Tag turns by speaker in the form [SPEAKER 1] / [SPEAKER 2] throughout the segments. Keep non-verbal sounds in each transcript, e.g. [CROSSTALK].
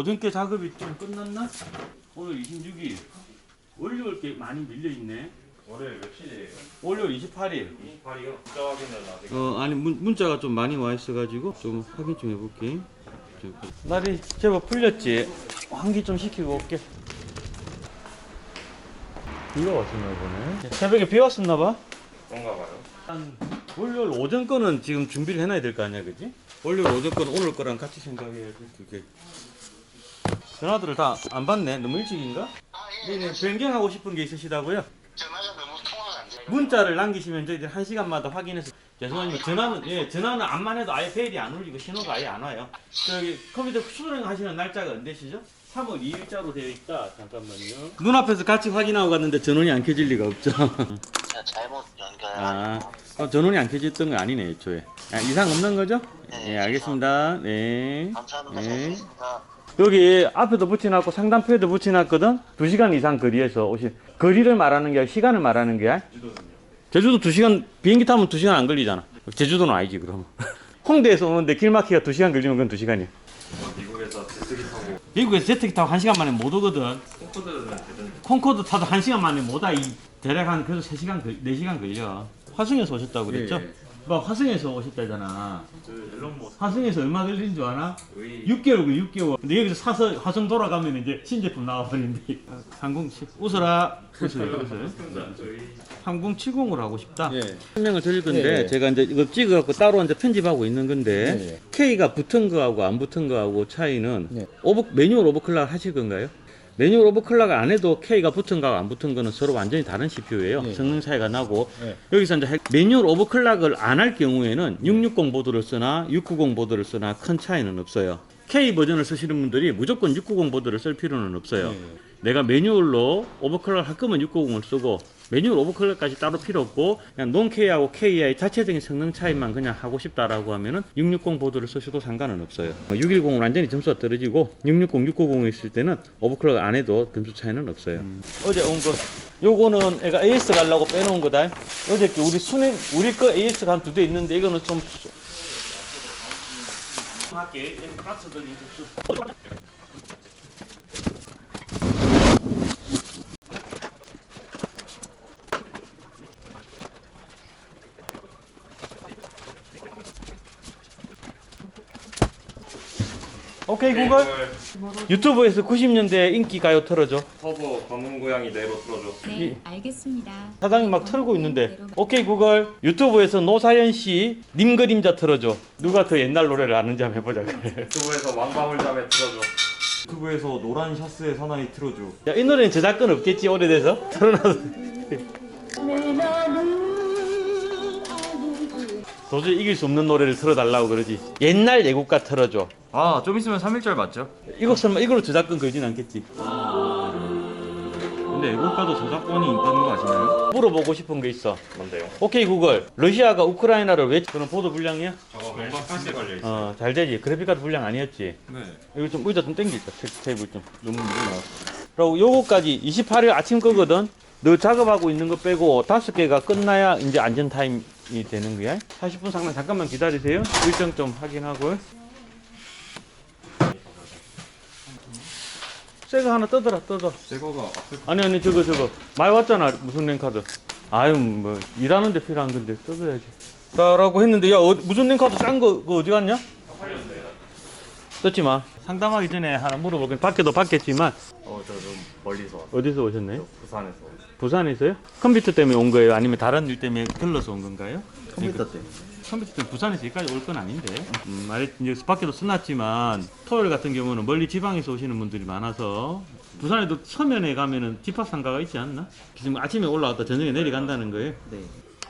[SPEAKER 1] 오전께 작업이 좀 끝났나? 오늘 26일. 월요일 게 많이 밀려 있네.
[SPEAKER 2] 월요일 며칠이에요?
[SPEAKER 1] 월요일 28일.
[SPEAKER 2] 28이요? 숫자 확인은 아직
[SPEAKER 1] 어 아니 문, 문자가 좀 많이 와 있어가지고 좀 확인 좀 해볼게. 저, 날이 제법 풀렸지. 환기 좀 시키고 올게. 비가 왔었나 보네. 새벽에 비 왔었나 봐.
[SPEAKER 2] 그런가 봐요
[SPEAKER 1] 한 월요일 오전 거는 지금 준비를 해놔야 될 거 아니야, 그지? 월요일 오전 거는 오늘 거랑 같이 생각해야지, 그게. 전화들을 다 안 받네. 너무 일찍인가? 네네, 변경하고 싶은 게 있으시다고요?
[SPEAKER 3] 전화가 너무 통화가 안 돼요.
[SPEAKER 1] 문자를 남기시면 저희들 한 시간마다 확인해서 죄송하지만 전화는 예 전화는 안만 해도 아예 벨이 안 울리고 신호가 아예 안 와요. 저기 컴퓨터 수령하시는 날짜가 언제시죠? 3월 2일자로 되어 있다. 잠깐만요. 눈앞에서 같이 확인하고 갔는데 전원이 안 켜질 리가 없죠. [LAUGHS]
[SPEAKER 3] 제가 잘못 연결.
[SPEAKER 1] 아 어, 전원이 안 켜졌던 거 아니네 애초에. 아, 이상 없는 거죠? 네 알겠습니다. 네.
[SPEAKER 3] 감사합니다.
[SPEAKER 1] 네.
[SPEAKER 3] 잘했습니다.
[SPEAKER 1] 여기 앞에도 붙여놨고 상단표에도 붙여놨거든. 2시간 이상 거리에서 오신 거리를 말하는 게 시간을 말하는 게 제주도 2시간 비행기 타면 2시간 안 걸리잖아. 제주도는 아니지 그럼. [LAUGHS] 홍대에서 오는데 길 막히가 2시간 걸리면 그건 2시간이야.
[SPEAKER 2] 미국에서 제트기 타고
[SPEAKER 1] 미국에서 제트기 타고 1시간 만에 못 오거든.
[SPEAKER 2] 콩코드는
[SPEAKER 1] 콩코드 타도 1시간 만에 못 와. 이 대략 한 그래도 3시간, 걸- 4시간 걸려. 화성에서 오셨다고 그랬죠?
[SPEAKER 2] 예, 예.
[SPEAKER 1] 막 화성에서 오셨다잖아.
[SPEAKER 2] 앨런 머스
[SPEAKER 1] 화성에서 얼마 걸린 줄 아나?
[SPEAKER 2] 의
[SPEAKER 1] 6개월고 6개월. 근데 여기서 사서 화성 돌아가면 이제 신제품 나와버린대. 307 웃어라. 웃어요, 웃어요.
[SPEAKER 2] 저희
[SPEAKER 1] 3070으로 하고 싶다.
[SPEAKER 4] 예.
[SPEAKER 1] 설명을 드릴 건데
[SPEAKER 4] 예, 예.
[SPEAKER 1] 제가 이제 이거 찍어갖고 따로 이제 편집하고 있는 건데
[SPEAKER 4] 예, 예.
[SPEAKER 1] K가 붙은 거하고 안 붙은 거하고 차이는
[SPEAKER 4] 예.
[SPEAKER 1] 오버 매뉴얼 오버클락 하실 건가요? 매뉴얼 오버클락 안 해도 K가 붙은 거하고 안 붙은 거는 서로 완전히 다른 CPU예요.
[SPEAKER 4] 예.
[SPEAKER 1] 성능 차이가 나고
[SPEAKER 4] 예.
[SPEAKER 1] 여기서 이제 핵- 매뉴얼 오버클락을 안 할 경우에는 660 보드를 쓰나 690 보드를 쓰나 큰 차이는 없어요. K 버전을 쓰시는 분들이 무조건 690 보드를 쓸 필요는 없어요.
[SPEAKER 4] 예.
[SPEAKER 1] 내가 매뉴얼로 오버클럭 할 거면 690을 쓰고 매뉴얼 오버클럭까지 따로 필요 없고 그냥 논 K하고 KI의 자체적인 성능 차이만 그냥 하고 싶다라고 하면은 660 보드를 쓰셔도 상관은 없어요. 610은 완전히 점수가 떨어지고 660, 690이 있을 때는 오버클럭 안 해도 점수 차이는 없어요. 어제 온거 요거는 애가 AS 가려고 빼놓은 거다. 어저께 우리 순행 우리 거 AS가 한 두 대 있는데 이거는 좀 할게. 오케이 구글. 유튜브에서 90년대 인기 가요 틀어줘.
[SPEAKER 2] 터보 검은 고양이 네로 틀어줘.
[SPEAKER 1] 이-
[SPEAKER 5] 네, 알겠습니다.
[SPEAKER 1] 사장님 막 틀고 있는데. 오케이 구글. 유튜브에서 노사연 씨 님 그림자 틀어줘. 누가 더 옛날 노래를 아는지 한번 해보자 그래.
[SPEAKER 2] 유튜브에서 왕방울잠에 틀어줘.
[SPEAKER 4] 유튜브에서 노란 샤스의 사나이 틀어줘.
[SPEAKER 1] 야, 이 노래는 저작권 없겠지 오래돼서? 틀어놔서 도저히 이길 수 없는 노래를 틀어달라고 그러지. 옛날 예고가 틀어줘.
[SPEAKER 4] 아, 좀 있으면 3일절 맞죠?
[SPEAKER 1] 이거 설마 이걸로 저작권 걸진 않겠지?
[SPEAKER 4] 근데 애국가도 저작권이 있다는 거 아시나요?
[SPEAKER 1] 물어보고 싶은 게 있어.
[SPEAKER 2] 뭔데요?
[SPEAKER 1] 오케이 구글. 러시아가 우크라이나를 왜 그런 보도 불량이야?
[SPEAKER 2] 저거 카스에 걸려있어
[SPEAKER 1] 어 잘 되지. 그래픽카드 불량 아니었지.
[SPEAKER 4] 네.
[SPEAKER 1] 이거 좀 의자 좀 당길까 테- 테이블 좀. 너무 무거워 그리고 요거까지 28일 아침 거거든. 너 작업하고 있는 거 빼고 다섯 개가 끝나야 이제 안전 타임 이 되는 거야? 40분 상당 잠깐만 기다리세요. 일정 좀 확인하고. 새거 하나 떠더라 떠더
[SPEAKER 4] 앞에
[SPEAKER 1] 아니 아니 저거 저거. 많이 왔잖아 무슨 랜카드. 아유 뭐 일하는 데 필요한 건데 떠줘야지. 라고 했는데 야 어, 무슨 랜카드 싼거 그거 어디 갔냐? 떴지 마. 상담하기 전에 하나 물어볼 건 밖에도 받겠지만.
[SPEAKER 2] 어저 좀 멀리서 왔어
[SPEAKER 1] 어디서 오셨나요?
[SPEAKER 2] 부산에서
[SPEAKER 1] 부산에서요? 컴퓨터 때문에 온 거예요? 아니면 다른 일 때문에 들러서 온 건가요?
[SPEAKER 4] 컴퓨터 때.
[SPEAKER 1] 컴퓨터 때문에 부산에서 여기까지 올 건 아닌데 음, 말했 이제 밖에도 써놨지만 토요일 같은 경우는 멀리 지방에서 오시는 분들이 많아서 부산에도 서면에 가면은 집합상가가 있지 않나? 지금 아침에 올라왔다 저녁에 내려간다는 거예요.
[SPEAKER 4] 네.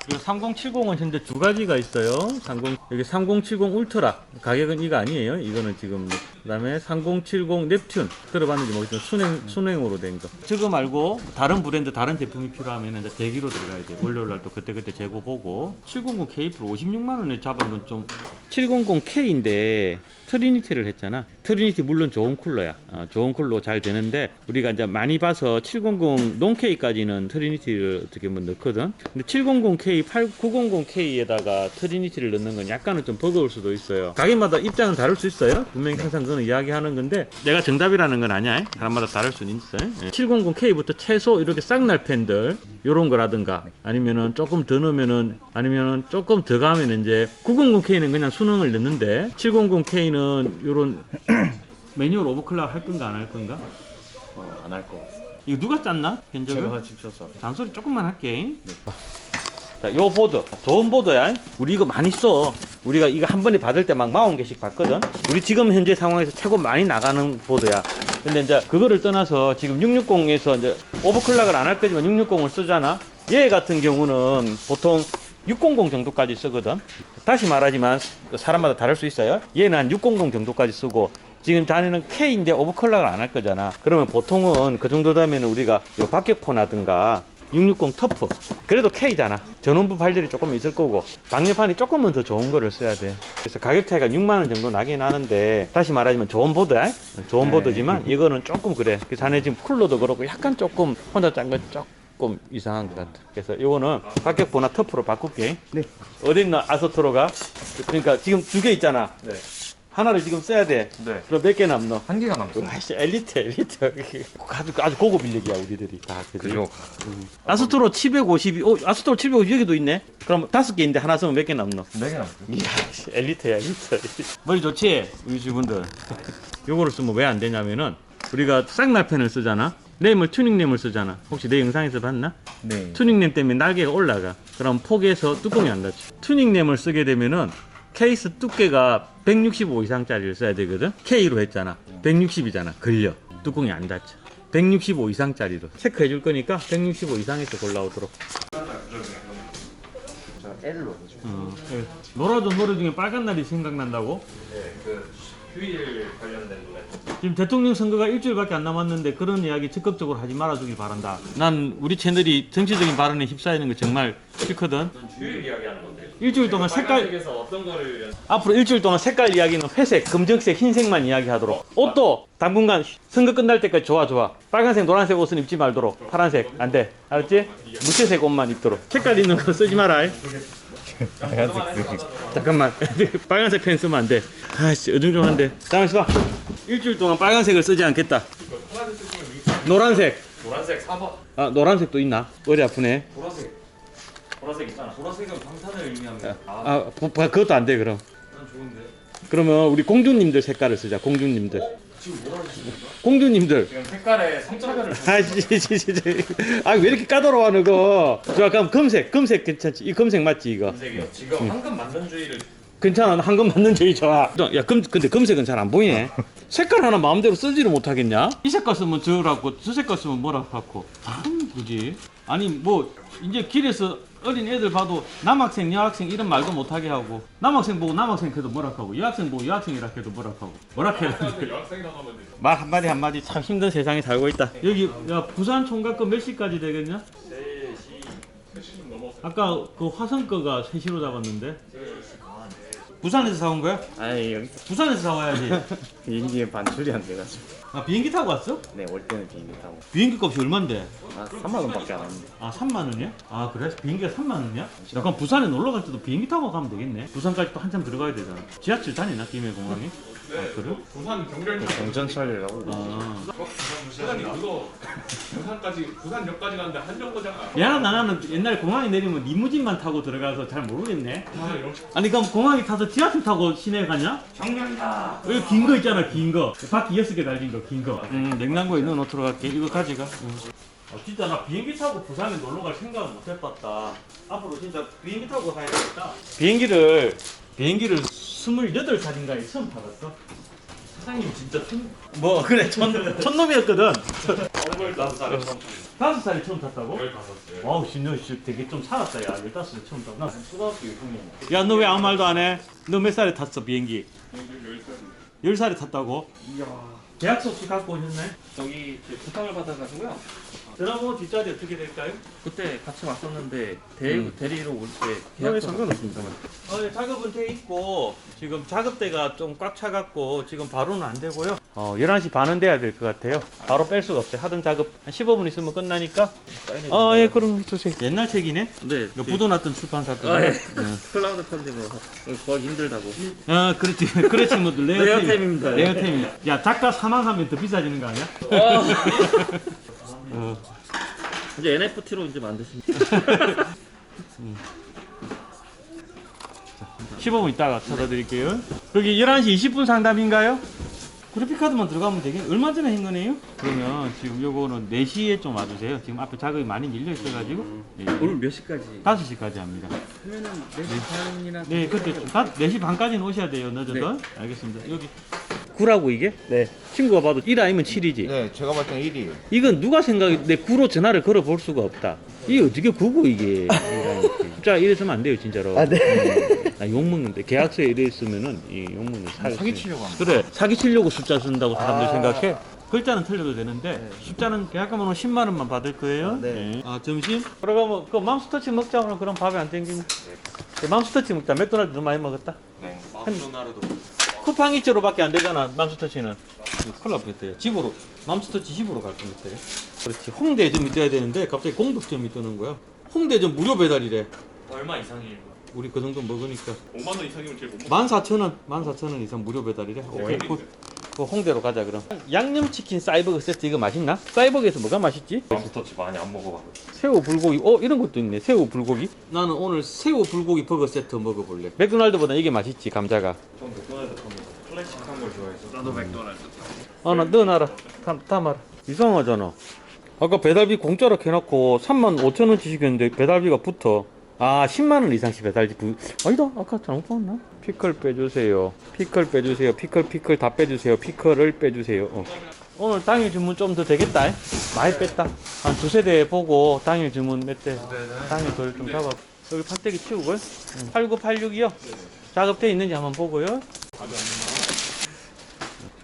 [SPEAKER 1] 이거 3070은 현재 두 가지가 있어요. 30 여기 3070 울트라 가격은 이거 아니에요. 이거는 지금 그다음에 3070 넵튠 들어봤는지 모르겠지만 순행 순행으로 된 거. 저거 말고 다른 브랜드 다른 제품이 필요하면 이제 대기로 들어가야 돼. 월요일 날 또 그때 그때 재고 보고 709 K 프로 56만 원에 잡은 건 좀 700K인데 트리니티를 했잖아. 트리니티 물론 좋은 쿨러야. 어, 좋은 쿨러 잘 되는데 우리가 이제 많이 봐서 700 논K까지는 트리니티를 어떻게 보면 넣거든. 근데 700K, 900K에다가 트리니티를 넣는 건 약간은 좀 버거울 수도 있어요. 가게마다 입장은 다를 수 있어요. 분명히 항상 그거는 이야기하는 건데 내가 정답이라는 건 아니야. 사람마다 다를 수는 있어요. 700K부터 최소 이렇게 쌍날 팬들 요런 거라든가 아니면은 조금 더 넣으면은 아니면은 조금 더 가면 이제 900K는 그냥 수능을 넣는데 700K는 요런 [CLEARS THROAT] 매뉴얼 오버클락 할 건가 안 할 건가?
[SPEAKER 2] 어, 안 할 거.
[SPEAKER 1] 이거 누가 짰나? 견적을?
[SPEAKER 2] 제가 직접 써.
[SPEAKER 1] 잔소리 조금만 할게. 자, 요 보드. 좋은 보드야. 우리 이거 많이 써. 우리가 이거 한 번에 받을 때막 40개씩 받거든. 우리 지금 현재 상황에서 최고 많이 나가는 보드야. 근데 이제 그거를 떠나서 지금 660에서 이제 오버클락을 안 할 거지만 660을 쓰잖아. 얘 같은 경우는 보통 600 정도까지 쓰거든. 다시 말하지만 사람마다 다를 수 있어요. 얘는 한600 정도까지 쓰고 지금 자네는 K인데 오버클락을 안 할 거잖아. 그러면 보통은 그 정도 되면 우리가 요 박격포나든가 660 터프 그래도 K잖아 전원부 발열이 조금 있을 거고 방열판이 조금은 더 좋은 거를 써야 돼 그래서 가격 차이가 6만원 정도 나긴 하는데 다시 말하자면 좋은 보드야 좋은
[SPEAKER 4] 네.
[SPEAKER 1] 보드지만 이거는 조금 그래 그래서 자네 지금 쿨러도 그렇고 약간 조금 혼자 짠 건 조금 이상한 것 같아 그래서 이거는 박격포나 터프로 바꿀게
[SPEAKER 4] 네.
[SPEAKER 1] 어딨나 아서토로가 그러니까 지금 두 개 있잖아
[SPEAKER 2] 네.
[SPEAKER 1] 하나를 지금 써야 돼
[SPEAKER 2] 네.
[SPEAKER 1] 그럼 몇 개 남노?
[SPEAKER 4] 한 개가 남죠.
[SPEAKER 1] 아씨 엘리트 엘리트 [LAUGHS] 아주, 아주 고급 인력이야 우리들이 다 그지?
[SPEAKER 4] 그죠.
[SPEAKER 1] 아스트로 752, 어, 아스트로 750 여기도 있네. 그럼 다섯 개인데 하나 쓰면 몇 개 남노?
[SPEAKER 4] 네개 남죠.
[SPEAKER 1] 이야, 씨, 엘리트야, 엘리트. [LAUGHS] 머리 좋지? 우리 주분들. 요거를 쓰면 왜 안 되냐면은, 우리가 쌍날펜을 쓰잖아? 램을 튜닝램을 쓰잖아. 혹시 내 영상에서 봤나?
[SPEAKER 4] 네.
[SPEAKER 1] 튜닝램 때문에 날개가 올라가. 그럼 폭에서 뚜껑이 안 닫혀. 튜닝램을 쓰게 되면은, 케이스 두께가 165 이상짜리를 써야 되거든? K로 했잖아. 160이잖아. 걸려. 뚜껑이 안 닫혀. 165 이상짜리로 체크해 줄 거니까 165 이상에서 골라오도록.
[SPEAKER 2] L로.
[SPEAKER 1] 어, 예. 놀아도 노래 중에 빨간 날이 생각난다고?
[SPEAKER 2] 네, 그 휴일 관련된 노래.
[SPEAKER 1] 지금 대통령 선거가 일주일밖에 안 남았는데 그런 이야기 적극적으로 하지 말아주길 바란다. 난 우리 채널이 정치적인 발언에 휩싸이는 거 정말 싫거든.
[SPEAKER 2] 휴일 이야기하는 건데.
[SPEAKER 1] 일주일 동안 색깔
[SPEAKER 2] 어떤 거를 연...
[SPEAKER 1] 앞으로 일주일 동안 색깔 이야기는 회색, 금정색, 흰색만 이야기하도록. 옷도 당분간 선거 끝날 때까지 좋아 좋아. 빨간색, 노란색 옷은 입지 말도록. 파란색 안 돼. 알았지? 무채색 옷만 입도록. 색깔 있는 거 쓰지 마라. 잠깐만. [LAUGHS] 빨간색 펜 쓰면 안 돼. 아씨, 어중중한데. 다음에 써. 일주일 동안 빨간색을 쓰지 않겠다. 노란색.
[SPEAKER 2] 노란색 4번.
[SPEAKER 1] 아, 노란색도 있나? 머리 아프네.
[SPEAKER 2] 보라색. 보라색 있잖아.
[SPEAKER 4] 보라색은 방탄을 의미합니다.
[SPEAKER 1] 아, 부- 부- 그것도 안 돼, 그럼.
[SPEAKER 4] 난 좋은데.
[SPEAKER 1] 그러면 우리 공주님들 색깔을 쓰자, 공주님들. 공주님들.
[SPEAKER 2] 지금 색깔에 성차별을
[SPEAKER 1] 아, 지, 지, 지, 지. 아, 왜 이렇게 까다로워, 너거? 좋아, 그럼 검색, 검색 괜찮지? 이 검색 맞지, 이거?
[SPEAKER 2] 색이요. 지금 황금 만년주의를
[SPEAKER 1] 괜찮아, 나 황금 맞는 저기 좋아. 야, 금, 근데 검색은 잘 안 보이네. 색깔 하나 마음대로 쓰지를 못하겠냐? 이 색깔 쓰면 저라고, 저 색깔 쓰면 뭐라 하고. 참, 그지? 아니, 뭐, 이제 길에서 어린 애들 봐도 남학생, 여학생 이런 말도 못하게 하고, 남학생 보고 남학생 해도 뭐라 하고, 여학생 보고 여학생이라 해도 뭐라 하고, 뭐라 해도 말 한마디 한마디 참 힘든 세상에 살고 있다. 여기, 야, 부산 총각 거 몇 시까지 되겠냐? 3시, 아까 그 화성 거가 3시로 잡았는데? 부산에서 사온 거야?
[SPEAKER 5] 아니 여기
[SPEAKER 1] 부산에서 사와야지. [LAUGHS]
[SPEAKER 5] 비행기에 반출이 안 돼가지고
[SPEAKER 1] 아 비행기 타고 왔어?
[SPEAKER 5] 네 올 때는 비행기 타고
[SPEAKER 1] 비행기 값이 얼만데?
[SPEAKER 5] 아 3만 원밖에 안 하는데
[SPEAKER 1] 아 3만 원이야? 아 그래? 비행기가 3만 원이야? 야 그럼 부산에 놀러 갈 때도 비행기 타고 가면 되겠네. 부산까지 또 한참 들어가야 되잖아. 지하철 다니나 김해 공항에? 아 그래?
[SPEAKER 2] 부산 경찰
[SPEAKER 5] 경전철이라고
[SPEAKER 1] 아
[SPEAKER 6] 부산이 그거 부산까지 부산역까지 가는데 한 정거장
[SPEAKER 1] 미안하다 나는 옛날에 공항에 내리면 리무진만 타고 들어가서 잘 모르겠네.
[SPEAKER 6] 아
[SPEAKER 1] 아니 그럼 공항에 타서 지하철 타고 시내 가냐?
[SPEAKER 6] 경량이다.
[SPEAKER 1] 여기 긴 거 있잖아 긴 거. 바퀴 여섯 개 달린 거 긴 거. 음 냉장고에 넣어 놓도록 할게. 이거 가져가. 아, 진짜 나 비행기 타고 부산에 놀러 갈 생각은 못 해봤다. 앞으로 진짜 비행기 타고 가야겠다. 비행기를 비행기를 28살인가에 처음 타봤어. 사장님 진짜 천... 뭐 그래 천, 천놈이었거든.
[SPEAKER 2] 얼굴 다섯 살에 처음
[SPEAKER 1] 다섯 살에 처음 탔다고?
[SPEAKER 6] 열다섯 살.
[SPEAKER 1] 와우 진짜 씨, 되게 좀 살았다 야 열다섯 살 처음 탔. 나 초등학교 6학년. 야너 왜 아무 말도 안 해? 너 몇 살에 탔어 비행기? 열 살에 탔다고? 이야. 계약서 혹시 갖고 오셨나요?
[SPEAKER 7] 저기 부탁을 받아가지고요.
[SPEAKER 1] 드라마 뒷자리 어떻게 될까요?
[SPEAKER 4] 그때 같이 왔었는데 대,
[SPEAKER 1] 음.
[SPEAKER 4] 대리로 올때
[SPEAKER 1] 네,
[SPEAKER 4] 계약서
[SPEAKER 1] 상관없습니다. 어, 네, 작업은 돼 있고 지금 작업대가 좀 꽉 차갖고 지금 바로는 안 되고요. 어, 11시 반은 돼야 될 것 같아요. 바로 뺄 수가 없어요. 하던 작업 한 15분 있으면 끝나니까. 아, 예, 그럼 주세요. 옛날 책이네.
[SPEAKER 4] 네.
[SPEAKER 1] 이거 묻어놨던 출판사들.
[SPEAKER 4] 아, 예.
[SPEAKER 1] 응.
[SPEAKER 4] 클라우드 펀딩 뭐 구하기 힘들다고.
[SPEAKER 1] 아, 그렇지. [LAUGHS] 그렇지, 뭐, 레어템.
[SPEAKER 4] 레어템입니다.
[SPEAKER 1] 레어템이. 야, 작가 사망하면 더 비싸지는 거 아니야? [LAUGHS] [LAUGHS] 어.
[SPEAKER 4] 이제 NFT로 이제 만드시면
[SPEAKER 1] 15분 [LAUGHS] 있다가 찾아드릴게요. 여기 11시 20분 상담인가요? 그래픽카드만 들어가면 되겠 얼마 전에 한 거네요? 그러면 지금 요거는 4시에 좀 와주세요. 지금 앞에 작업이 많이 밀려 있어가지고. 예,
[SPEAKER 4] 오늘 몇 시까지?
[SPEAKER 1] 5시까지 합니다.
[SPEAKER 4] 하면은 4시 반이나
[SPEAKER 1] 네, 그때 좀 다- 4시 반까지는 오셔야 돼요. 늦어도. 알겠습니다. 여기 9라고 이게? 네. 친구가 봐도 1 아니면 7이지.
[SPEAKER 7] 네, 제가 봤을 땐 1위에요.
[SPEAKER 1] 이건 누가 생각해 내 9로 전화를 걸어 볼 수가 없다. 이게 어떻게 9고 이게. [LAUGHS] 숫자 이랬으면 안 돼요, 진짜로. 아, 네. 욕 먹는데 계약서에 이래 있으면은 이 욕 먹는 사기.
[SPEAKER 7] 사기치려고 합니다.
[SPEAKER 1] 그래 사기 치려고 숫자 쓴다고 사람들 생각해 글자는 틀려도 되는데 숫자는 계약하면 10만 원만 받을 거예요 네. 아 점심? 그러면 그 맘스터치 먹자 오늘 그럼 밥이 안 땡기면 네, 맘스터치 먹자 맥도날드 너무 많이 먹었다
[SPEAKER 7] 네.
[SPEAKER 2] 마크도나르도
[SPEAKER 1] 쿠팡이츠로밖에 안 되잖아 맘스터치는 큰일 났겠대요 집으로 맘스터치 집으로 갈 뻔했대요 그렇지 홍대점이 떠야 되는데 갑자기 공덕점이 뜨는 거야 홍대점 무료 배달이래
[SPEAKER 2] 얼마 이상이에요?
[SPEAKER 1] 우리 그 정도 먹으니까
[SPEAKER 6] 5만 원 이상이면 제일 못 먹어.
[SPEAKER 1] 14,000원, 14,000원 이상 무료 배달이래. 오케이, 굿. 그 홍대로 가자 그럼. 양념치킨 사이버거 세트 이거 맛있나? 사이버거에서 뭐가 맛있지?
[SPEAKER 6] 맘스터치 많이 안 먹어봐.
[SPEAKER 1] 새우 불고기. 어 이런 것도 있네. 새우 불고기. 나는 오늘 새우 불고기 버거 세트 먹어볼래. 맥도날드보다 이게 맛있지 감자가.
[SPEAKER 6] 전 맥도날드 가면 클래식한 걸 좋아해서. 나도 맥도날드.
[SPEAKER 1] 아나 넣어 놔라. 담 담아라. 이상하잖아. 아까 배달비 공짜로 해놓고 3만 5천 원치 시켰는데 배달비가 붙어. 아 10만 원 이상씩 배달비 부... 아니다 아까 잘못 봤나? 피클 빼주세요. 피클 빼주세요. 피클 피클 다 빼주세요. 피클을 빼주세요. 어. 오늘 당일 주문 좀 더 되겠다. 많이 뺐다. 한 두세 대 보고 당일 주문 몇 대. 당일 돌 좀 잡아. 여기 판때기 치우고요. 8986이요. 작업돼 있는지 한번 보고요.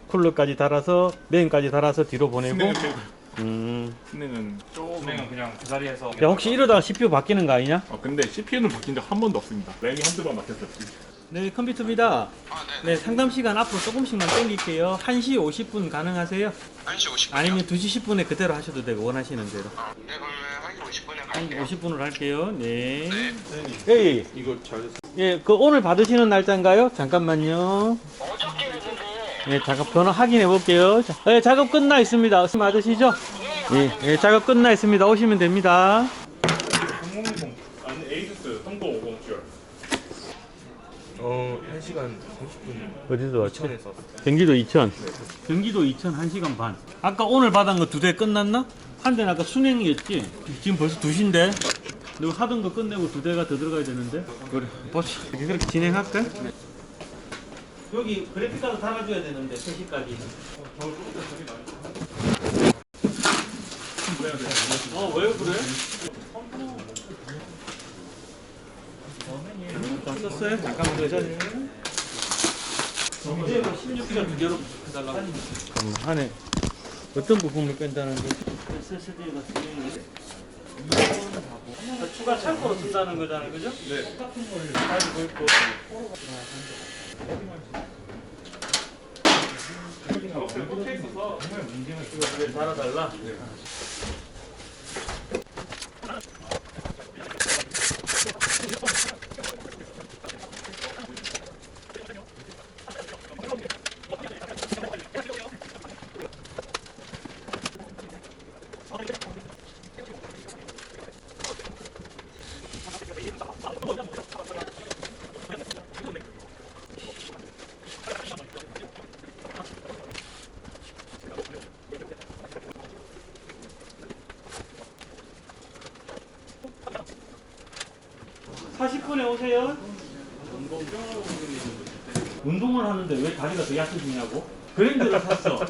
[SPEAKER 1] 쿨러까지 달아서 메인까지 달아서 뒤로 보내고. 음.
[SPEAKER 6] 스낵은 조금.
[SPEAKER 2] 은행은 그냥 그 자리에서
[SPEAKER 1] 야 혹시 이러다가 CPU 바뀌는 거 아니냐?
[SPEAKER 6] 아 근데 CPU는 바뀐 적 한 번도 없습니다. 램이 한두 번 바뀌었었지.
[SPEAKER 1] 네 컴퓨터입니다. 네 상담 시간 앞으로 조금씩만 땡길게요. 1시 50분 가능하세요?
[SPEAKER 3] 1시 50분.
[SPEAKER 1] 아니면 2시 10분에 그대로 하셔도 되고 원하시는 대로.
[SPEAKER 3] 네, 그러면 1시 50분에
[SPEAKER 1] 한
[SPEAKER 3] 갈게요.
[SPEAKER 1] 50분으로 할게요. 네. 예,
[SPEAKER 6] 이거 잘.
[SPEAKER 1] 예, 그 오늘 받으시는 날짜인가요? 잠깐만요.
[SPEAKER 3] 어저께 했는데
[SPEAKER 1] 예, 작업 번호 확인해 볼게요. 자, 예, 작업 끝나 있습니다. 맞으시죠? 예, 예, 작업 끝나 있습니다. 오시면 됩니다.
[SPEAKER 6] 3020 아니 에이수스 3050줄.
[SPEAKER 2] 어 1시간 30분
[SPEAKER 1] 어디서 왔지?
[SPEAKER 2] 천에서
[SPEAKER 1] 경기도 이천. 경기도 이천 1시간 반. 아까 오늘 받은 거 두 대 끝났나? 한 대는 아까 순행이었지? 지금 벌써 2시인데? 너 하던 거 끝내고 두 대가 더 들어가야 되는데? 그래, 보자. 이렇게 그렇게 진행할까? 여기 그래픽카드 달아줘야 되는데, 3시까지. 어, 왜 그래? 찍었어요? 잠깐만 기다려. 이제 16기가 두 개로 해달라고. 그럼 안에 어떤 부품을 뺀다는 게 SSD가 두 개인데. 추가 창고로 쓴다는 거잖아요, 그죠? 네. 똑같은 걸 가지고 있고.
[SPEAKER 6] 꽂혀 있어서
[SPEAKER 1] 달아달라. 사 40분에 오세요. 운동을 하는데 왜 다리가 더 약해지냐고? 그랜저를 샀어.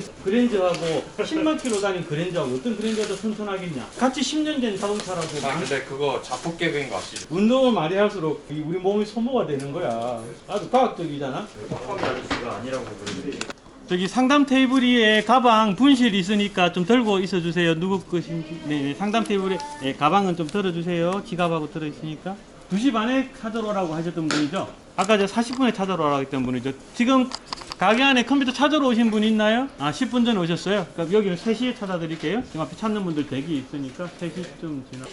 [SPEAKER 1] 1000km 다닌 그랜저하고 10만 킬로 다닌 그랜저하고 어떤 그랜저가 더 튼튼하겠냐? 같이 10년 된 자동차라고.
[SPEAKER 2] 아 근데 그거 자폭계획인 거 아시죠?
[SPEAKER 1] 운동을 많이 할수록 이 우리 몸이 소모가 되는 거야. 아주 과학적이잖아.
[SPEAKER 2] 빡빡이 아저씨가 아니라고 그러는데
[SPEAKER 1] 저기 상담 테이블 위에 가방 분실 있으니까 좀 들고 있어 주세요. 누구 것인지. 네, 네. 상담 테이블에 예, 가방은 좀 들어 주세요. 지갑하고 들어 있으니까. 2시 반에 찾아오라고 하셨던 분이죠? 아까 저 40분에 찾아오라고 했던 분이죠. 지금 가게 안에 컴퓨터 찾으러 오신 분 있나요? 아, 10분 전에 오셨어요? 그럼 여기는 3시에 찾아드릴게요. 지금 앞에 찾는 분들 대기 있으니까 3시쯤 지나고.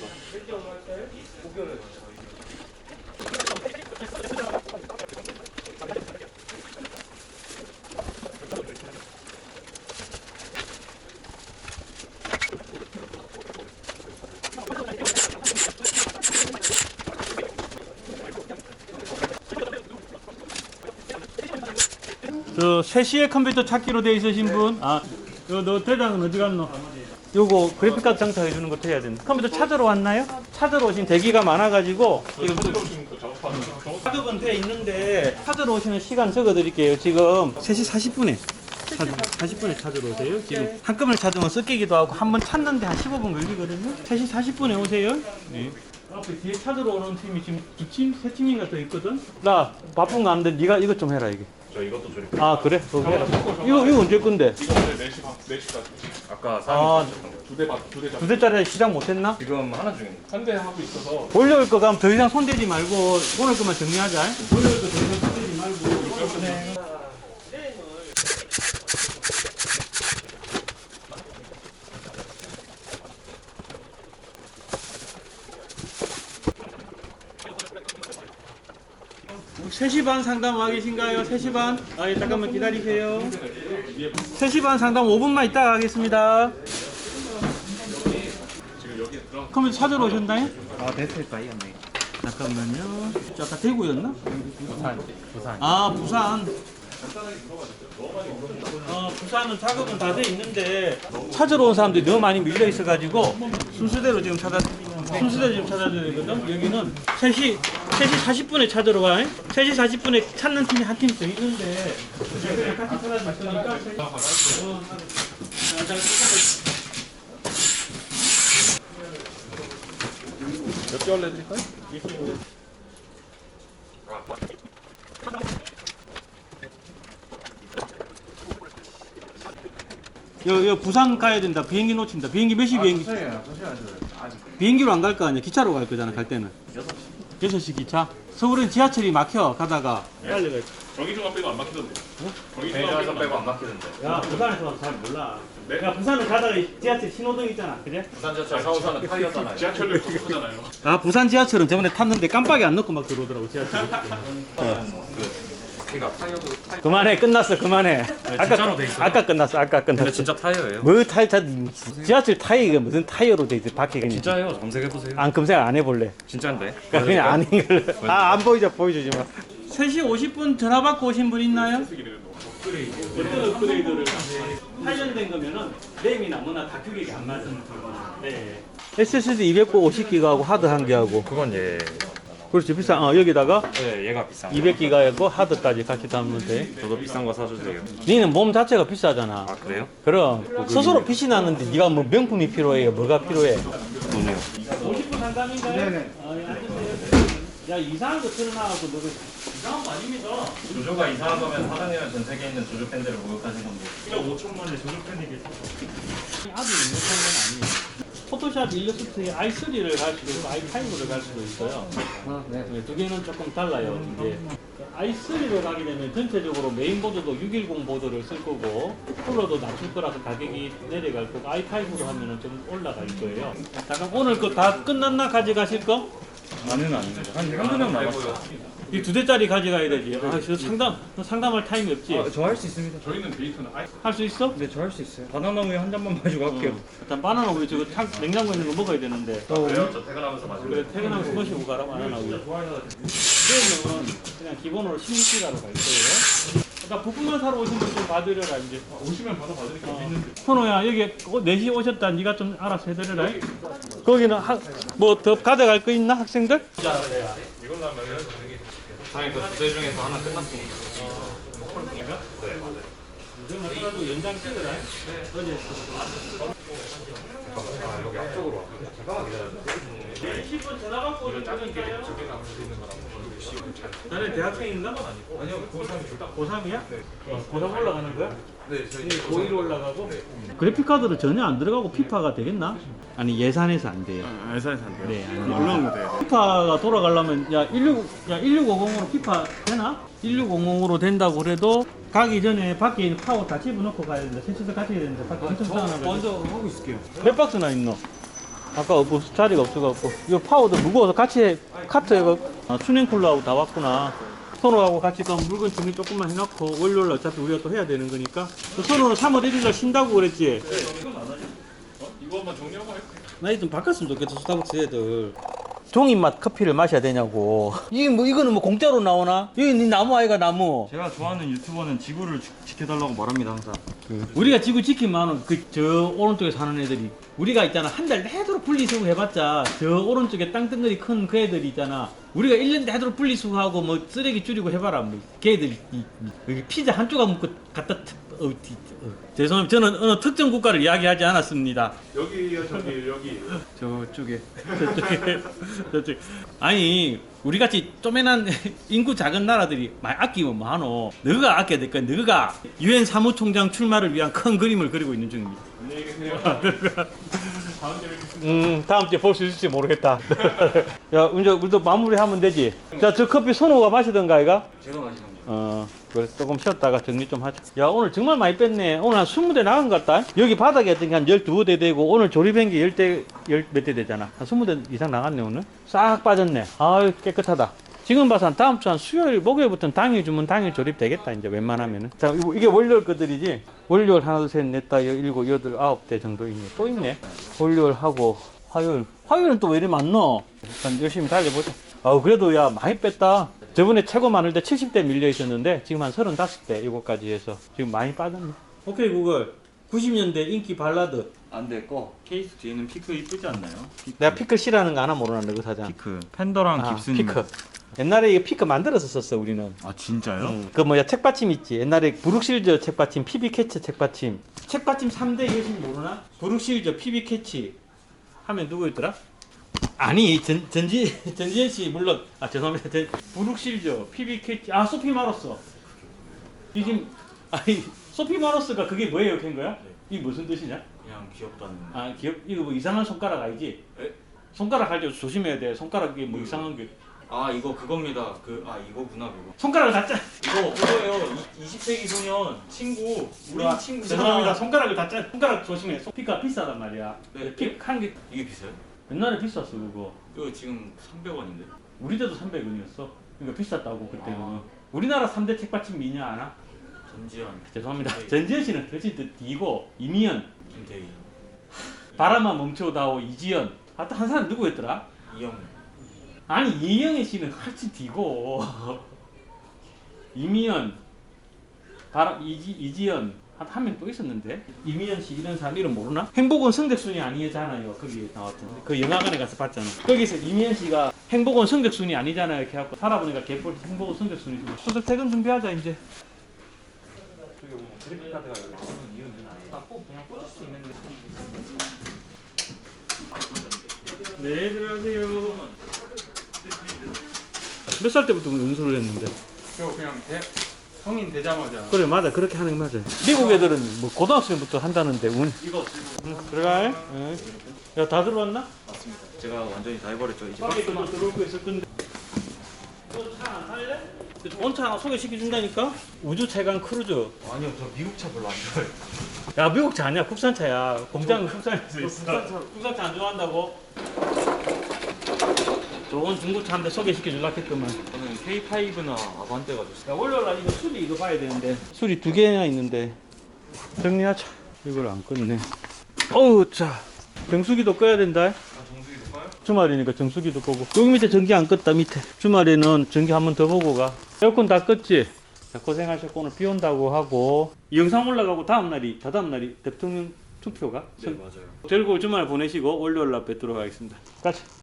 [SPEAKER 1] 저 3시에 컴퓨터 찾기로 돼 있으신 분? 아, 요, 너 대장은 어디 갔노? 요거 그래픽 카드 장착해 주는 것도 해야 되는데 컴퓨터 찾으러 왔나요? 찾으러 오신 대기가 많아가지고 작업은 돼 있는데 찾으러 오시는 시간 적어 드릴게요 지금. 3시 40분에 40분에. 찾으러 오세요 지금. 한꺼번에 찾으면 섞이기도 하고 한 번 찾는데 한 15분 걸리거든요. 3시 40분에 오세요. 네. 앞에 뒤에 찾으러 오는 팀이 지금 두 팀, 세 팀인가 더 있거든? 나 바쁜 거 아는데 네가 이것 좀 해라 이게
[SPEAKER 6] 저 이것도 조립.
[SPEAKER 1] 아 그래? 그거 해라 이거, 이거 언제 건데?
[SPEAKER 6] 이거 오늘 4시 반, 4시까지.
[SPEAKER 5] 아까
[SPEAKER 1] 아,
[SPEAKER 6] 두대 반, 두대 잡.
[SPEAKER 1] 두 대짜리 시작 못했나?
[SPEAKER 5] 지금 하나 중입니다.
[SPEAKER 6] 한대 하고 있어서
[SPEAKER 1] 올려올 거 가면 더 이상 손대지 말고 오늘 것만 정리하자. 올려올 거더 이상 손대지 말고. 세시반 상담 와 계신가요? 3시 반? 아, 예, 잠깐만 기다리세요. 3시 반 상담 5분만 있다가 하겠습니다. 컴퓨터 찾으러 오셨나요?
[SPEAKER 5] 아 됐을 바이었네.
[SPEAKER 1] 잠깐만요. 저 아까 대구였나? 부산. 부산. 아 부산. 어 부산은 작업은 다 돼 있는데 찾으러 온 사람들이 너무 많이 밀려 있어가지고 순서대로 지금 찾아 순서대로 지금 찾아줘야 되거든. 여기는 3시 3시 40분에 찾으러 가. 3시 40분에 찾는 팀이 한 팀 더 있는데 같이 찾아줄 거니까. 어, 아, 자,
[SPEAKER 6] 몇 개월 내드릴까요?
[SPEAKER 1] 여, 여 부산 가야 된다. 비행기 놓친다. 비행기 몇 시 비행기? 비행기로 안 갈 거 아니야. 기차로 갈 거잖아. 갈 때는. 6시. 6시 기차? 서울은 지하철이 막혀 가다가 빨리 가.
[SPEAKER 6] 정의중앙 빼고 안 막히던데. 정의중앙
[SPEAKER 5] 매니저에서
[SPEAKER 6] 빼고
[SPEAKER 5] 빼고 안 막히던데.
[SPEAKER 1] 야 부산에서 잘 몰라.
[SPEAKER 6] 네?
[SPEAKER 1] 야 부산은 가다가 지하철 신호등 있잖아. 그래?
[SPEAKER 5] 부산 저철 사호선은 타이어잖아요.
[SPEAKER 6] 지하철을 걷잖아요.
[SPEAKER 1] 아 부산 지하철은 저번에 탔는데 깜빡이 안 넣고 막 들어오더라고 지하철. [LAUGHS]
[SPEAKER 5] 그러니까 타이어도 타이어.
[SPEAKER 1] 그만해 끝났어 그만해. 아까
[SPEAKER 5] 진짜로 돼 있어요?
[SPEAKER 1] 아까 끝났어 아까 끝났어.
[SPEAKER 5] 진짜 타이어예요.
[SPEAKER 1] 뭐 타이 타 지하철 타이가 무슨 타이어로 돼 있어 바퀴가
[SPEAKER 5] 진짜예요. 검색해 보세요.
[SPEAKER 1] 안 검색 안 해볼래.
[SPEAKER 5] 진짜인데.
[SPEAKER 1] 그러니까 그냥 아닌 걸로. 아, 안 보이죠, 보여주지 마. 3시 50분 전화 받고 오신 분 있나요? 어떤 업그레이드를 8년 거면은 램이나 뭐나 다 규격이 안 맞는 거거든요. 네. SSD 250기가하고 하드 1개하고.
[SPEAKER 5] 그건 예.
[SPEAKER 1] 그렇지, 비싼, 어, 여기다가
[SPEAKER 5] 예, 얘가 비싼 거.
[SPEAKER 1] 200기가하고 하드까지 같이 담으면 돼.
[SPEAKER 5] 저도 비싼 거 사주세요.
[SPEAKER 1] 니는 몸 자체가 비싸잖아.
[SPEAKER 5] 아 그래요?
[SPEAKER 1] 그럼 스스로 빛이 나는데 네가 뭐 명품이 필요해? 뭐가 필요해?
[SPEAKER 5] 돈이요.
[SPEAKER 1] 50분 상담인가요? 네네. 야 이상한 거 틀어놔갖고 너가 이상한 거 아닙니다.
[SPEAKER 5] 조조가 이상한 거면 사장님은 전 세계에 있는 조조 팬들을 모욕하신 건데.
[SPEAKER 1] 1억 5천만에 조립팬이겠어. 아주 능력한 건 아니에요. 포토샵 일러스트에 i3를 갈 수도 있고 i5를 갈 수도 있어요. 네, 두 개는 조금 달라요. 이제 i3로 가게 되면 전체적으로 메인보드도 610 보드를 쓸 거고 쿨러도 낮출 거라서 가격이 내려갈 거고 i5로 하면은 좀 올라갈 거예요. 잠깐 오늘 거 다 끝났나 가져가실 거?
[SPEAKER 5] 아니는 아닙니다. 한 한두 명 남았어.
[SPEAKER 1] 이 두 대짜리 가져가야 되지. 아, 저 상담 너 상담할 타임이 없지.
[SPEAKER 5] 저할 수 있습니다.
[SPEAKER 6] 저희는 데이터는 아예
[SPEAKER 1] 할 수 있어?
[SPEAKER 5] 네, 저 할 수 있어요. 바나나 우유 한 잔만 마시고 할게요.
[SPEAKER 1] 일단 바나나 우유 저거 창, 냉장고에 있는 거 먹어야 되는데.
[SPEAKER 5] 그래요? 저 퇴근하면서 마실래요?
[SPEAKER 1] 그래 퇴근하면서 마시고 가라 바나나 우유. 그러면 그냥 기본으로 16기가로 갈 거예요. 그러니까 부품만 사러 오신 분 좀 봐드려라 이제.
[SPEAKER 6] 오시면 받아 받으니까 여기 있는데.
[SPEAKER 1] 현호야 여기 4시 오셨다 네가 좀 알아서 해드려라. 거기는 뭐 더 가져갈 거 있나 학생들?
[SPEAKER 5] 사장님 그 두대 중에서 하나 끝났습니다.
[SPEAKER 1] 이거는 하나도 연장 찍어라. 어제
[SPEAKER 2] 여기 앞쪽으로 와. 잠깐만 기다려.
[SPEAKER 1] 20분 전화 받고 오는 작은 게 나는 대학생인가?
[SPEAKER 2] 아니요, 고3
[SPEAKER 1] 고3이야? 어, 고3 올라가는 거야?
[SPEAKER 2] 네, 저희
[SPEAKER 1] 고1 올라가고? 그래픽카드로 전혀 안 들어가고 피파가 되겠나? 아니 예산에서 안 돼요
[SPEAKER 5] 회사에서 안 돼요.
[SPEAKER 1] 네, 안.
[SPEAKER 5] 물론 돼요.
[SPEAKER 1] 피파가 돌아가려면 야 16, 야 1650으로 피파 되나? 1650으로 된다고 그래도 가기 전에 밖에 있는 파워 다 집어넣고 가야 된다. 같이 해야 된다. 밖에 엄청 싸나
[SPEAKER 2] 먼저 하고 있을게요.
[SPEAKER 1] 몇 박스나 있노? 아까 없고 자리가 없어갖고 이거 파워도 무거워서 같이 해. 카트에 아, 수냉 쿨러하고 다 왔구나. 선호하고 같이 그 물건 준비 조금만 해놓고 월요일 날 어차피 우리가 또 해야 되는 거니까 그 선호는 3월 1일 날 쉰다고 그랬지?
[SPEAKER 6] 이거 한번 정리하고 할게요.
[SPEAKER 1] 나좀 바꿨으면 좋겠어 스타벅스 애들 종이맛 커피를 마셔야 되냐고. 이게 뭐 이거는 뭐 공짜로 나오나? 이거 네 나무 아이가 나무.
[SPEAKER 5] 제가 좋아하는 유튜버는 지구를 지, 지켜달라고 말합니다 항상.
[SPEAKER 1] 우리가 지구 지키면 그저 오른쪽에 사는 애들이 우리가 있잖아. 한 달 내도록 분리수거 해봤자 저 오른쪽에 땅덩어리 큰 그 애들이 있잖아. 우리가 1년 내도록 분리수거하고 뭐 쓰레기 줄이고 해봐라. 뭐 걔들 이, 이, 여기 피자 한 조각 먹고 갖다 트, 어, 디, 어. 죄송합니다. 저는 어느 특정 국가를 이야기하지 않았습니다.
[SPEAKER 6] 여기요, 저기 여기.
[SPEAKER 1] 저쪽에. 저쪽에 [LAUGHS] 저쪽 아니 우리 같이 쪼매난 [LAUGHS] 인구 작은 나라들이 많이 아끼면 뭐하노? 너가 아껴야 될 거야 너가. 유엔 사무총장 출마를 위한 큰 그림을 그리고 있는 중입니다.
[SPEAKER 6] 안녕히 계세요. [LAUGHS]
[SPEAKER 1] 음 다음 주에 볼 수 있을지 모르겠다. 야 이제 우리도 마무리하면 되지? 자 저 커피 선호가 마시던가 아이가?
[SPEAKER 4] 제가 마시는 거.
[SPEAKER 1] 어 그래 조금 쉬었다가 정리 좀 하자. 야 오늘 정말 많이 뺐네. 오늘 한 20대 나간 것 같다. 여기 바닥에 했던 게한 12대 되고 오늘 조립한 게 10대 10몇 대 되잖아. 한 20대 이상 나갔네 오늘. 싹 빠졌네. 아유 깨끗하다. 지금 봐서 한 다음 주 한 수요일 목요일부터는 당일 주문 당일 조립 되겠다 이제 웬만하면은. 자 이게 월요일 것들이지? 월요일 하나 둘셋넷 다 일곱 여덟 아홉 대 정도 있네. 또 있네. 월요일 하고 화요일. 화요일은 또 왜 이리 많노? 일단 열심히 달려보자. 아 그래도 야 많이 뺐다 저번에 최고 많을 때 70대 밀려 있었는데 지금 한 35대 이거까지 해서 지금 많이 빠졌네 오케이 구글 90년대 인기 발라드
[SPEAKER 5] 안 됐고 케이스 뒤에는 피크 이쁘지 않나요? 피크.
[SPEAKER 1] 내가 피클 싫어하는 거 하나 모르나 너그 사장
[SPEAKER 5] 피크. 팬더랑
[SPEAKER 1] 아,
[SPEAKER 5] 깁슨.
[SPEAKER 1] 피크 옛날에 이거 피크 만들어서 썼어 우리는
[SPEAKER 5] 아 진짜요?
[SPEAKER 1] 응. 그 뭐야 책받침 있지 옛날에 브룩실저 책받침 PB 캐치 책받침 책받침 3대 이것인 모르나? 브룩실저 PB 캐치 하면 누구였더라? 아니 전, 전지 [LAUGHS] 전지현 씨 물론 아 죄송합니다 전, 브룩실저 PB 캐치 아 소피 마로스 이 지금 아니 소피 마로스가 그게 뭐예요 캔 거야? 이게 무슨 뜻이냐?
[SPEAKER 5] 그냥 귀엽다는.
[SPEAKER 1] 아 기억 이거 뭐 이상한 손가락 알지? 손가락 할때 조심해야 돼 손가락이 뭐 이상한 게
[SPEAKER 5] 아 이거 그겁니다. 그 아 이거구나 그거.
[SPEAKER 1] 손가락을 다 짜.
[SPEAKER 5] 이거 그거예요. 20세기 소년 친구. 우리
[SPEAKER 1] 아,
[SPEAKER 5] 친구.
[SPEAKER 1] 죄송합니다. 손가락을 다 짜. 손가락 조심해. 소피가 비싸단 말이야.
[SPEAKER 5] 네.
[SPEAKER 1] 픽한 개.
[SPEAKER 5] 이게 비싸요?
[SPEAKER 1] 옛날에 비쌌어 그거.
[SPEAKER 5] 이거 지금 300원인데.
[SPEAKER 1] 우리 때도 300원이었어. 그러니까 비쌌다고 그때는.
[SPEAKER 5] 아.
[SPEAKER 1] 우리나라 3대 책받침 미녀 아나?
[SPEAKER 5] 전지현,
[SPEAKER 1] 죄송합니다.
[SPEAKER 5] 네.
[SPEAKER 1] 전지현 씨는 더 뒤고 이미연,
[SPEAKER 5] 김태희,
[SPEAKER 1] 바람만 멈춰다오 이지연. 아또 한 사람 누구였더라?
[SPEAKER 5] 이영.
[SPEAKER 1] 아니 이영애 씨는 훨씬 뒤고 이미연, 바람 이지 이지연 한 명 또 있었는데 이미연 씨 이런 사람 이름 모르나? 행복은 성적순이 아니잖아요. 거기 나왔던 그 영화관에 가서 봤잖아. 거기서 이미연 씨가 행복은 성적순이 아니잖아요. 이렇게 하고 살아보니까 개뿔 행복은 성적순이. 수술 퇴근 준비하자 이제. 네 들어가세요. 몇 살 때부터 연수를 했는데?
[SPEAKER 2] 저 그냥 대, 성인 되자마자
[SPEAKER 1] 그래 맞아 그렇게 하는 게 맞아 미국 애들은 뭐 고등학생부터 한다는데 운
[SPEAKER 5] 이거
[SPEAKER 1] 응, 들어가 야다 들어왔나?
[SPEAKER 5] 맞습니다. 제가 완전히 다 해버렸죠. 이제
[SPEAKER 1] 밖에 또 들어올 거 있을 건데 차안 살래? 온차 하나 소개시켜준다니까? 우주 최강 크루즈
[SPEAKER 2] 아니요 저 미국 차 별로 안 좋아해요.
[SPEAKER 1] 야 미국 차 아니야 국산 차야 공장은 국산에서 있어
[SPEAKER 2] 국산차.
[SPEAKER 1] 국산차 안 좋아한다고? 좋은 중고차인데 소개시켜 줄라 했더만
[SPEAKER 5] 저는 K5나 아반떼가 좋습니다.
[SPEAKER 1] 야 월요일 날 이거 수리 이거 봐야 되는데. 수리 두 개나 있는데 정리하자. 이걸 안 껐네. 어우 자. 정수기도 꺼야 된다.
[SPEAKER 2] 아 정수기도 꺼요?
[SPEAKER 1] 주말이니까 정수기도 끄고. 여기 밑에 전기 안 껐다 밑에. 주말에는 전기 한 번 더 보고 가. 에어컨 다 껐지? 자, 고생하셨고 오늘 비 온다고 하고. 이 영상 올라가고 다음 날이 다다음 날이 대통령 투표가?
[SPEAKER 5] 네 맞아요.
[SPEAKER 1] 즐거운 주말 보내시고 월요일 날 뵙도록 하겠습니다. 같이